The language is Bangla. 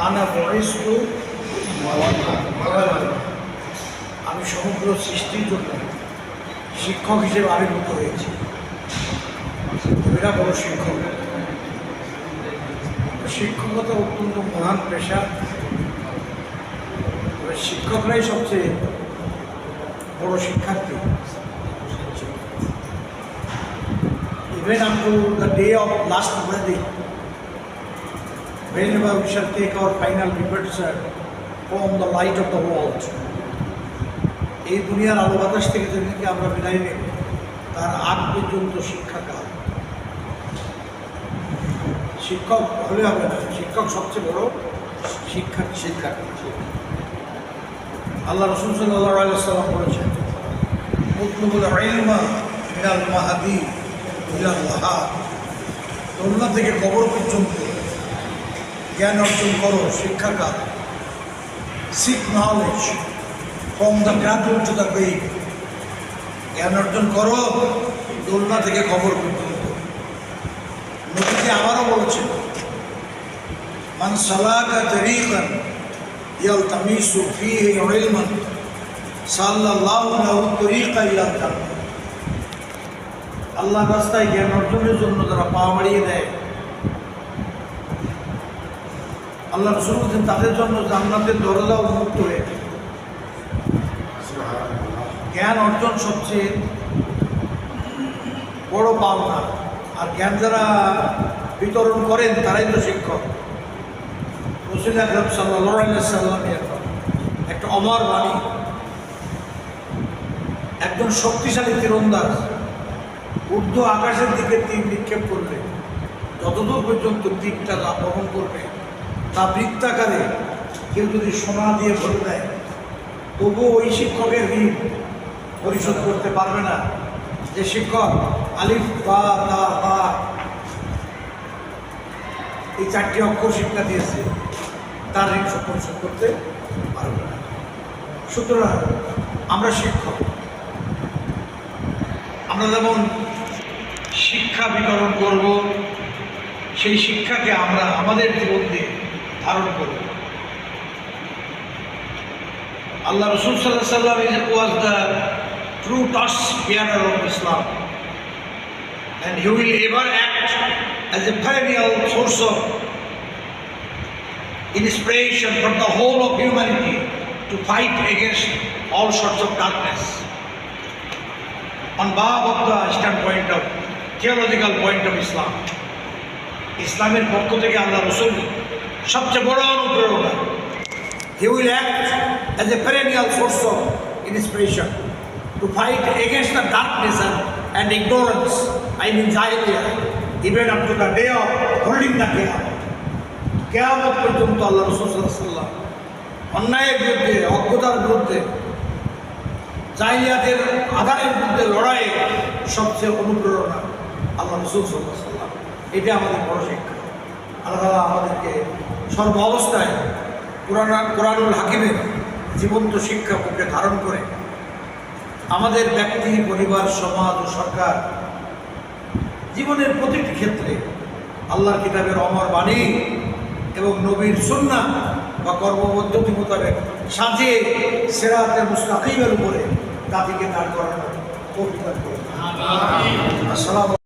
আনা বয়স্কু আমি সমগ্র সৃষ্টির জন্য শিক্ষক হিসেবে আবির্ভূত হয়েছি। এরা বড় শিক্ষক। শিক্ষকতা অত্যন্ত মহান পেশা। শিক্ষকরাই সবচেয়ে বড় শিক্ষার্থী। Up to the day of last wedding, whenever we shall take our final departure from the light of the world. এই দুনিয়ার আলো বাতাস থেকে যেদিনকে আমরা বিদায় নেব, তার আগ পর্যন্ত শিক্ষাকাল শিক্ষক হলে হবে না, শিক্ষক সবচেয়ে বড় শিক্ষা শিক্ষা। আল্লাহ রসুল সাল্লাহ আলাইসাল্লাম বলেছেন লাহাদ দোলনা থেকে কবর পর্যন্ত জ্ঞান অর্জন করো শিক্ষাকাল seek knowledge from the graduate to the great জ্ঞান অর্জন করো, দোলনা থেকে কবর পর্যন্ত নদীকে আবারও বলেছেন, মান সালাকা তরিকান ইয়ালতামিসু ফীহি ইলমান, সাল্লাল্লাহু লাহু তরিকা ইলাল জান্নাহ আল্লাহ রাস্তায় জ্ঞান অর্জনের জন্য যারা পা বাড়িয়ে দেয়। আল্লাহ রসুল বলছেন, তাদের জন্য জান্নাতের দরজা উন্মুক্ত হয়ে। জ্ঞান অর্জন সবচেয়ে বড় পাওনা। আর জ্ঞান যারা বিতরণ করেন, তারাই তো শিক্ষক। রসুল আকরম সাল্লাহ সাল্লামের একটা অমর বাণী। একজন শক্তিশালী তীরন্দাজ ঊর্ধ্ব আকাশের দিকে তীর নিক্ষেপ করবে। যতদূর পর্যন্ত তীরটা লাভ বহন করবে তা বৃত্তাকারে কেউ যদি সোনা দিয়ে ভরে দেয়, তবুও ওই শিক্ষকের ঋণ পরিশোধ করতে পারবে না। যে শিক্ষক আলিফ বা তা বা এই চারটি অক্ষর শিক্ষা দিয়েছে, তার ঋণ পরিশোধ করতে পারবে না। সুতরাং আমরা শিক্ষক, আমরা যেমন শিক্ষা বিতরণ করব, সেই শিক্ষাকে আমরা আমাদের জীবন দিয়ে ধারণ করব আল্লাহ রসুল সাল্লাহ সাল্লাম was the true torch bearer of Islam and he will ever act as a perennial source of inspiration for the whole of humanity to fight against all sorts of darkness. on behalf of the standpoint of theological point of Islam. ইসলামের পক্ষ থেকে আল্লাহ রসুল সবচেয়ে বড় অনুপ্রেরণা। He will act as a perennial source of inspiration to fight the darkness and, and ignorance, I mean jahiliyyah, even up to the day of holding the qiyamah. কেয়ামত পর্যন্ত আল্লাহ রসুল সাল্লাম অন্যায়ের বিরুদ্ধে অজ্ঞতার বিরুদ্ধে জাহিলিয়াতের আধারের বিরুদ্ধে লড়াইয়ে সবচেয়ে অনুপ্রেরণা আল্লাহ রসুল সাল্লাহ এটা আমাদের বড় শিক্ষা। আল্লাহ আমাদেরকে সর্ব অবস্থায় কোরআন কোরআনুল হাকিমের জীবন্ত শিক্ষা বুকে ধারণ করে আমাদের ব্যক্তি পরিবার সমাজ ও সরকার জীবনের প্রতিটি ক্ষেত্রে আল্লাহর কিতাবের অমর বাণী এবং নবীর সুন্না বা কর্মপদ্ধতি মোতাবেক সাজিয়ে সেরাতের মুস্তাকিমের উপরে জাতিকে দাঁড় করানো। করে আসসালাম